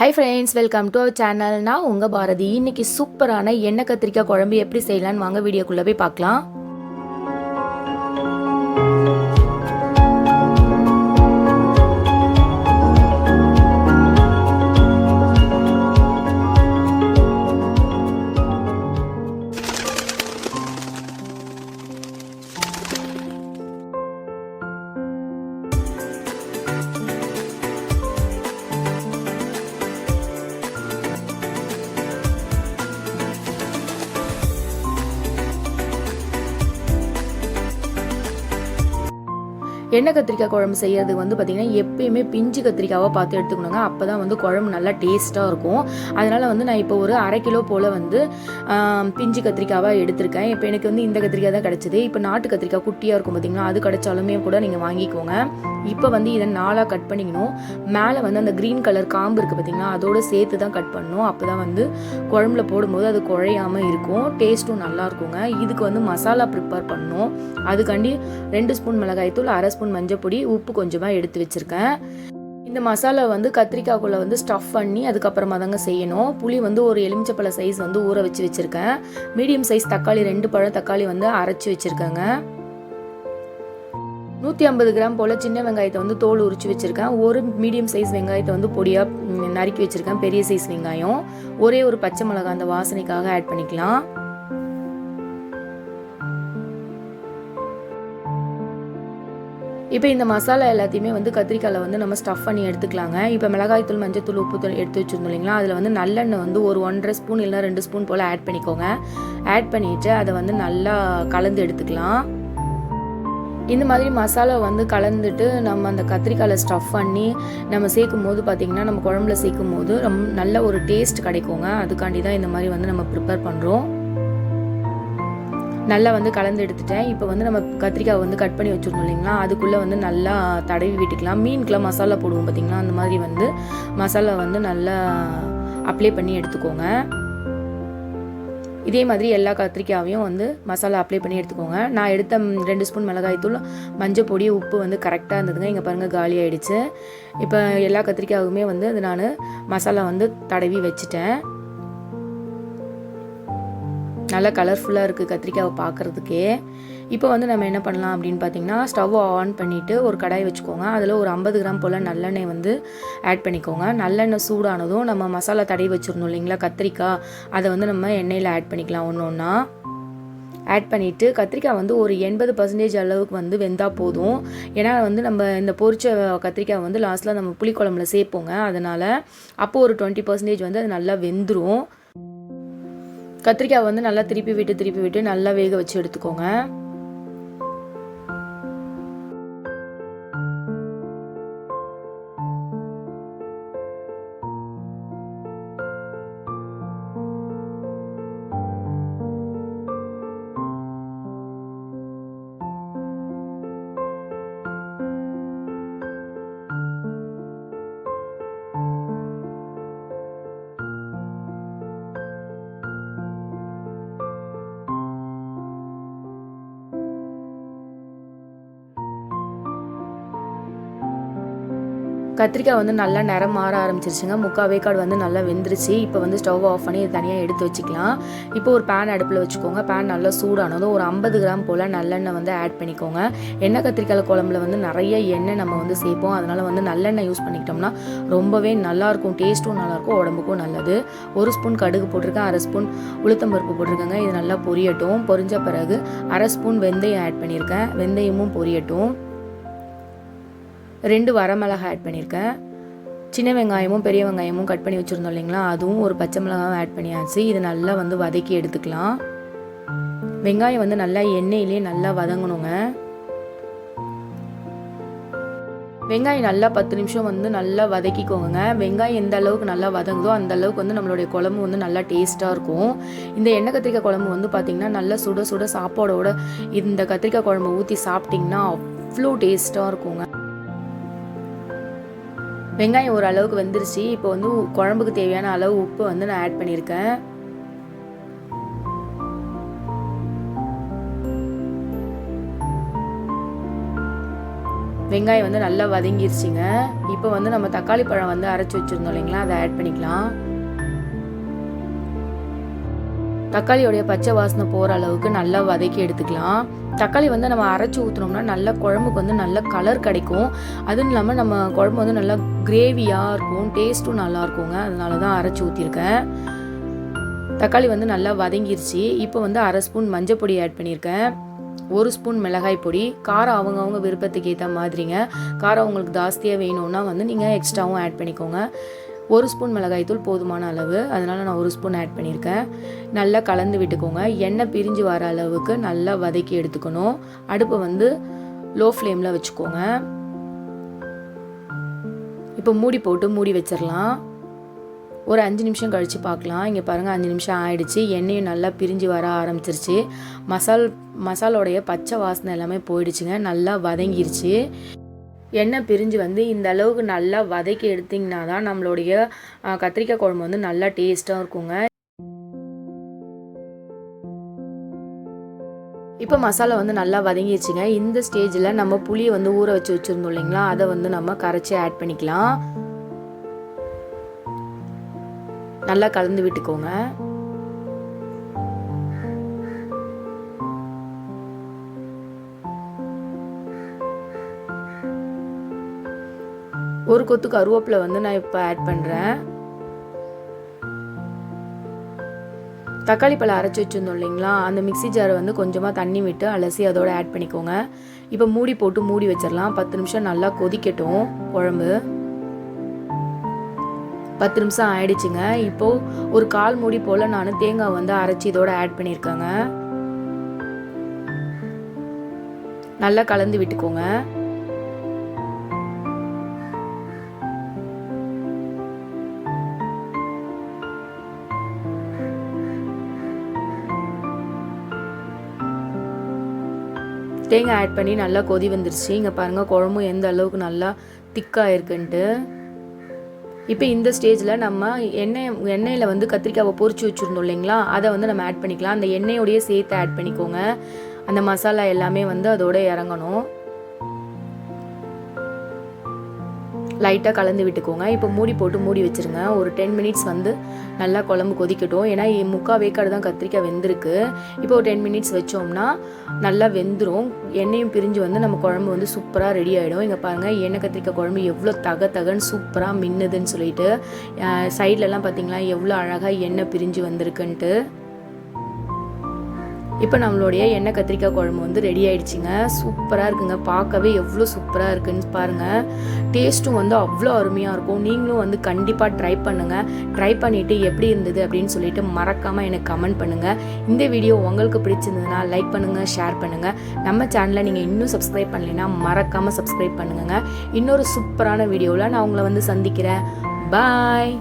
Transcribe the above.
Hi friends welcome to our சேனல்னா உங்கள் பாரதி. இன்னைக்கு சூப்பரான எண்ணெய் கத்திரிக்காய் குழம்பு எப்படி செய்யலாம்னு வாங்க வீடியோக்குள்ளே போய் பார்க்கலாம். எண்ணெய் கத்திரிக்காய் குழம்பு செய்யறது வந்து பார்த்திங்கன்னா எப்பயுமே பிஞ்சு கத்திரிக்காவை பார்த்து எடுத்துக்கணுங்க. அப்போ தான் வந்து குழம்பு நல்லா டேஸ்ட்டாக இருக்கும். அதனால் வந்து நான் இப்போ ஒரு அரை கிலோ போல் வந்து பிஞ்சு கத்திரிக்காவாக எடுத்திருக்கேன். இப்போ எனக்கு வந்து இந்த கத்திரிக்காய் தான் கிடச்சிது. இப்போ நாட்டு கத்திரிக்காய் குட்டியாக இருக்கும் பார்த்தீங்களா அது கிடைச்சாலுமே கூட நீங்கள் வாங்கிக்கோங்க. இப்போ வந்து இதை நாளாக கட் பண்ணிக்கணும். மேலே வந்து அந்த க்ரீன் கலர் காம்பு இருக்குது பார்த்திங்கன்னா அதோட சேர்த்து தான் கட் பண்ணணும். அப்போ தான் வந்து குழம்புல போடும்போது அது குழையாமல் இருக்கும். டேஸ்ட்டும் நல்லா இருக்குங்க. இதுக்கு வந்து மசாலா ப்ரிப்பேர் பண்ணணும். அதுக்காண்டி ரெண்டு ஸ்பூன் மிளகாய்த்தூள் அரை ஸ்பூன் மஞ்சப்பொடி உப்பு கொஞ்சமாக எடுத்து வச்சுருக்கேன். இந்த மசாலா வந்து கத்திரிக்காய்க்குள்ளே வந்து ஸ்டஃப் பண்ணி அதுக்கப்புறமா தாங்க செய்யணும். புளி வந்து ஒரு எலுமிச்சப்பழ சைஸ் வந்து ஊற வச்சு வச்சுருக்கேன். மீடியம் சைஸ் தக்காளி ரெண்டு பழம் தக்காளி வந்து அரைச்சி வச்சுருக்கேங்க. நூற்றி ஐம்பது கிராம் போல் சின்ன வெங்காயத்தை வந்து தோல் உரிச்சு வச்சுருக்கேன். ஒரு மீடியம் சைஸ் வெங்காயத்தை வந்து பொடியாக நறுக்கி வச்சுருக்கேன். பெரிய சைஸ் வெங்காயம். ஒரே ஒரு பச்சை மிளகாய் அந்த வாசனைக்காக ஆட் பண்ணிக்கலாம். இப்போ இந்த மசாலா எல்லாத்தையுமே வந்து கத்திரிக்காயில் வந்து நம்ம ஸ்டஃப் பண்ணி எடுத்துக்கலாங்க. இப்போ மிளகாய்த்தூள் மஞ்சத்தூள் உப்புத்தூள் எடுத்து வச்சுருந்தோம் இல்லைங்களா? அதில் வந்து நல்லெண்ணெய் வந்து ஒரு ஒன்றரை ஸ்பூன் இல்லைனா ரெண்டு ஸ்பூன் போல் ஆட் பண்ணிக்கோங்க. ஆட் பண்ணிவிட்டு அதை வந்து நல்லா கலந்து எடுத்துக்கலாம். இந்த மாதிரி மசாலா வந்து கலந்துட்டு நம்ம அந்த கத்திரிக்காயில் ஸ்டஃப் பண்ணி நம்ம சேர்க்கும் போது பார்த்திங்கன்னா நம்ம குழம்புல சேர்க்கும் போது ரொம்ப நல்ல ஒரு டேஸ்ட் கிடைக்குங்க. அதுக்காண்டி தான் இந்த மாதிரி வந்து நம்ம ப்ரிப்பேர் பண்ணுறோம் நல்லா வந்து கலந்து எடுத்துட்டேன். இப்போ வந்து நம்ம கத்திரிக்காய் வந்து கட் பண்ணி வச்சுருந்தோம் இல்லைங்களா? அதுக்குள்ளே வந்து நல்லா தடவி விட்டுக்கலாம். மீனுக்கெலாம் மசாலா போடுவோம் பார்த்திங்களா அந்த மாதிரி வந்து மசாலா வந்து நல்லா அப்ளை பண்ணி எடுத்துக்கோங்க. இதே மாதிரி எல்லா கத்திரிக்காயையும் வந்து மசாலா அப்ளை பண்ணி எடுத்துக்கோங்க. நான் எடுத்த ரெண்டு ஸ்பூன் மிளகாய்த்தூள் மஞ்சள் பொடி உப்பு வந்து கரெக்டாக இருந்ததுங்க. இங்கே பாருங்கள் காலி ஆயிடுச்சு. இப்போ எல்லா கத்திரிக்காயுமே வந்து அது நான் மசாலா வந்து தடவி வச்சுட்டேன். நல்லா கலர்ஃபுல்லாக இருக்குது கத்திரிக்காவை பார்க்குறதுக்கே இப்போ வந்து நம்ம என்ன பண்ணலாம் அப்படின்னு பார்த்தீங்கன்னா ஸ்டவ் ஆன் பண்ணிவிட்டு ஒரு கடாய் வச்சுக்கோங்க. அதில் ஒரு ஐம்பது கிராம் போல் நல்லெண்ணெய் வந்து ஆட் பண்ணிக்கோங்க. நல்லெண்ணெய் சூடானதும் நம்ம மசாலா தடவி வச்சுருந்தோம் இல்லைங்களா கத்திரிக்காய். அதை வந்து நம்ம எண்ணெயில் ஆட் பண்ணிக்கலாம் ஒன்று ஒன்றா ஆட் பண்ணிவிட்டு கத்திரிக்காய் வந்து ஒரு எண்பது பர்சன்டேஜ் அளவுக்கு வந்து வெந்தால் போதும். ஏன்னா வந்து நம்ம இந்த பொரிச்ச கத்திரிக்காய் வந்து லாஸ்ட்டில் நம்ம புளிக்குழம்புல சேர்ப்போங்க. அதனால் அப்போது ஒரு டுவெண்ட்டி பர்சன்டேஜ் வந்து அது நல்லா வெந்துடும் கத்திரிக்காய் வந்து நல்லா திருப்பி விட்டு திருப்பி விட்டு நல்லா வேக வச்சு எடுத்துக்கோங்க. கத்திரிக்காய் வந்து நல்லா நிறம் மாற ஆரம்பிச்சிருச்சுங்க. முக்கால் வேக்காடு வந்து நல்லா வெந்துருச்சு. இப்போ வந்து ஸ்டவ் ஆஃப் பண்ணி இது தனியாக எடுத்து வச்சுக்கலாம். இப்போ ஒரு பேன் அடுப்பில் வச்சுக்கோங்க. பேன் நல்லா சூடானதும் ஒரு ஐம்பது கிராம் போல் நல்லெண்ணெய் வந்து ஆட் பண்ணிக்கோங்க. எண்ணெய் கத்திரிக்காய் குழம்புல வந்து நிறைய எண்ணெய் நம்ம வந்து சேர்ப்போம். அதனால் வந்து நல்லெண்ணெய் யூஸ் பண்ணிக்கிட்டோம்னா ரொம்பவே நல்லாயிருக்கும் டேஸ்ட்டும் நல்லாயிருக்கும் உடம்புக்கும் நல்லது. ஒரு ஸ்பூன் கடுகு போட்டிருக்கேன். அரை ஸ்பூன் உளுத்தம்பருப்பு போட்டிருக்கேங்க. இது நல்லா பொரியட்டும். பொரிஞ்ச பிறகு அரை ஸ்பூன் வெந்தயம் ஆட் பண்ணியிருக்கேன். வெந்தயமும் பொரியட்டும். ரெண்டு வரமிளகாய் ஆட் பண்ணியிருக்கேன். சின்ன வெங்காயமும் பெரிய வெங்காயமும் கட் பண்ணி வச்சுருந்தோம் இல்லைங்களா? அதுவும் ஒரு பச்சை மிளகாவும் ஆட் பண்ணியாச்சு. இது நல்லா வந்து வதக்கி எடுத்துக்கலாம். வெங்காயம் வந்து நல்லா எண்ணெயிலே நல்லா வதங்கணுங்க. வெங்காயம் நல்லா பத்து நிமிஷம் வந்து நல்லா வதக்கிக்கோங்க. வெங்காயம் எந்த அளவுக்கு நல்லா வதங்குதோ அந்த அளவுக்கு வந்து நம்மளுடைய குழம்பு வந்து நல்லா டேஸ்ட்டாக இருக்கும். இந்த எண்ணெய் கத்திரிக்காய் குழம்பு வந்து பார்த்திங்கன்னா நல்லா சுட சுட சாப்பாடோட இந்த கத்திரிக்காய் குழம்பு ஊற்றி சாப்பிட்டிங்கன்னா அவ்வளோ டேஸ்ட்டாக இருக்குங்க. வெங்காயம் ஒரு அளவுக்கு வெந்துருச்சு. இப்போ வந்து உ- குழம்புக்கு தேவையான அளவு உப்பு வந்து நான் ஆட் பண்ணியிருக்கேன் வெங்காயம் வந்து நல்லா வதங்கிருச்சுங்க. இப்போ வந்து நம்ம தக்காளி பழம் வந்து அரைச்சி வச்சுருந்தோம் இல்லைங்களா? அதை ஆட் பண்ணிக்கலாம். தக்காளியோடைய பச்சை வாசனை போகிற அளவுக்கு நல்லா வதக்கி எடுத்துக்கலாம். தக்காளி வந்து நம்ம அரைச்சி ஊற்றினோம்னா நல்ல குழம்புக்கு வந்து நல்ல கலர் கிடைக்கும். அதுவும் இல்லாமல் நம்ம குழம்பு வந்து நல்லா கிரேவியாக இருக்கும் டேஸ்ட்டும் நல்லா இருக்குங்க. அதனால தான் அரைச்சி ஊற்றிருக்கேன் தக்காளி வந்து நல்லா வதங்கிருச்சு. இப்போ வந்து அரை ஸ்பூன் மஞ்சள் பொடி ஆட் பண்ணியிருக்கேன் ஒரு ஸ்பூன் மிளகாய் பொடி. காரம் அவங்கவுங்க விருப்பத்துக்கு ஏற்ற மாதிரிங்க. காரம் உங்களுக்கு ஜாஸ்தியாக வேணும்னா வந்து நீங்கள் எக்ஸ்ட்ராவும் ஆட் பண்ணிக்கோங்க. ஒரு ஸ்பூன் மிளகாய் தூள் போதுமான அளவு. அதனால் நான் ஒரு ஸ்பூன் ஆட் பண்ணியிருக்கேன். நல்லா கலந்து விட்டுக்கோங்க. எண்ணெய் பிரிஞ்சு வர அளவுக்கு நல்லா வதக்கி எடுத்துக்கணும். அடுப்பை வந்து லோ ஃப்ளேமில் வச்சுக்கோங்க. இப்போ மூடி போட்டு மூடி வச்சிடலாம். ஒரு அஞ்சு நிமிஷம் கழித்து பார்க்கலாம். இங்கே பாருங்கள் அஞ்சு நிமிஷம் ஆயிடுச்சு. எண்ணெயும் நல்லா பிரிஞ்சு வர ஆரம்பிச்சிருச்சு. மசால் மசாலோடைய பச்சை வாசனை எல்லாமே போயிடுச்சுங்க. நல்லா வதங்கிருச்சு. எண்ணெய் பிரிஞ்சு வந்து இந்த அளவுக்கு நல்லா வதக்கி எடுத்திங்கன்னா தான் நம்மளுடைய கத்திரிக்காய் குழம்பு வந்து நல்லா டேஸ்ட்டாக இருக்குங்க. இப்போ மசாலா வந்து நல்லா வதங்கிடுச்சுங்க. இந்த ஸ்டேஜில் நம்ம புளியை வந்து ஊற வச்சு வச்சுருந்தோம் இல்லைங்களா? அதை வந்து நம்ம கரைச்சி ஆட் பண்ணிக்கலாம். நல்லா கலந்து விட்டுக்கோங்க. ஒரு கொத்து கருவேப்பிலை வந்து நான் இப்போ ஆட் பண்ணுறேன் தக்காளி பழம் அரைச்சி வச்சுருந்தோம் இல்லைங்களா? அந்த மிக்ஸி ஜாரை வந்து கொஞ்சமாக தண்ணி விட்டு அலசி அதோட ஆட் பண்ணிக்கோங்க. இப்போ மூடி போட்டு மூடி வச்சிடலாம். பத்து நிமிஷம் நல்லா கொதிக்கட்டும் குழம்பு. பத்து நிமிஷம் ஆயிடுச்சுங்க. இப்போ ஒரு கால் மூடி போல் நான் தேங்காய் வந்து அரைச்சி இதோட ஆட் பண்ணியிருக்கேங்க நல்லா கலந்து விட்டுக்கோங்க. தேங்காய் ஆட் பண்ணி நல்லா கொதி வந்துருச்சு. இங்கே பாருங்கள் குழம்பும் எந்த அளவுக்கு நல்லா திக்காக இருக்குன்ட்டு. இப்போ இந்த ஸ்டேஜில் நம்ம எண்ணெய் எண்ணெயில் வந்து கத்திரிக்காவை பொரிச்சு வச்சுருந்தோம் இல்லைங்களா? அதை வந்து நம்ம ஆட் பண்ணிக்கலாம். அந்த எண்ணெயோடையே சேர்த்து ஆட் பண்ணிக்கோங்க. அந்த மசாலா எல்லாமே வந்து அதோட இறங்கணும். லைட்டாக கலந்து விட்டுக்கோங்க. இப்போ மூடி போட்டு மூடி வச்சுருங்க. ஒரு டென் மினிட்ஸ் வந்து நல்லா குழம்பு கொதிக்கட்டும். ஏன்னா முக்கால் வேக்காடு தான் கத்திரிக்காய் வெந்திருக்கு. இப்போ ஒரு டென் மினிட்ஸ் வச்சோம்னா நல்லா வெந்துடும் எண்ணெயும் பிரிஞ்சு வந்து நம்ம குழம்பு வந்து சூப்பராக ரெடி ஆகிடும் இங்கே பாருங்கள் எண்ணெய் கத்திரிக்காய் குழம்பு எவ்வளோ தக தகன்னு சூப்பராக மின்னுதுன்னு சொல்லிட்டு சைட்லலாம் பார்த்தீங்களா எவ்வளோ அழகாக எண்ணெய் பிரிஞ்சு வந்திருக்குன்ட்டு. இப்போ நம்மளுடைய எண்ணெய் கத்திரிக்காய் குழம்பு வந்து ரெடி ஆயிடுச்சுங்க. சூப்பராக இருக்குங்க. பார்க்கவே எவ்வளோ சூப்பராக இருக்குன்னு பாருங்கள் டேஸ்ட்டும் வந்து அவ்வளோ அருமையாக இருக்கும். நீங்களும் வந்து கண்டிப்பாக ட்ரை பண்ணுங்கள் ட்ரை பண்ணிவிட்டு எப்படி இருந்தது அப்படின்னு சொல்லிட்டு மறக்காமல் எனக்கு கமெண்ட் பண்ணுங்கள் இந்த வீடியோ உங்களுக்கு பிடிச்சிருந்ததுன்னா லைக் பண்ணுங்கள் ஷேர் பண்ணுங்கள் நம்ம சேனலை நீங்கள் இன்னும் சப்ஸ்கிரைப் பண்ணலைன்னா மறக்காமல் சப்ஸ்கிரைப் பண்ணுங்க இன்னொரு சூப்பரான வீடியோவில் நான் உங்களை வந்து சந்திக்கிறேன். பாய்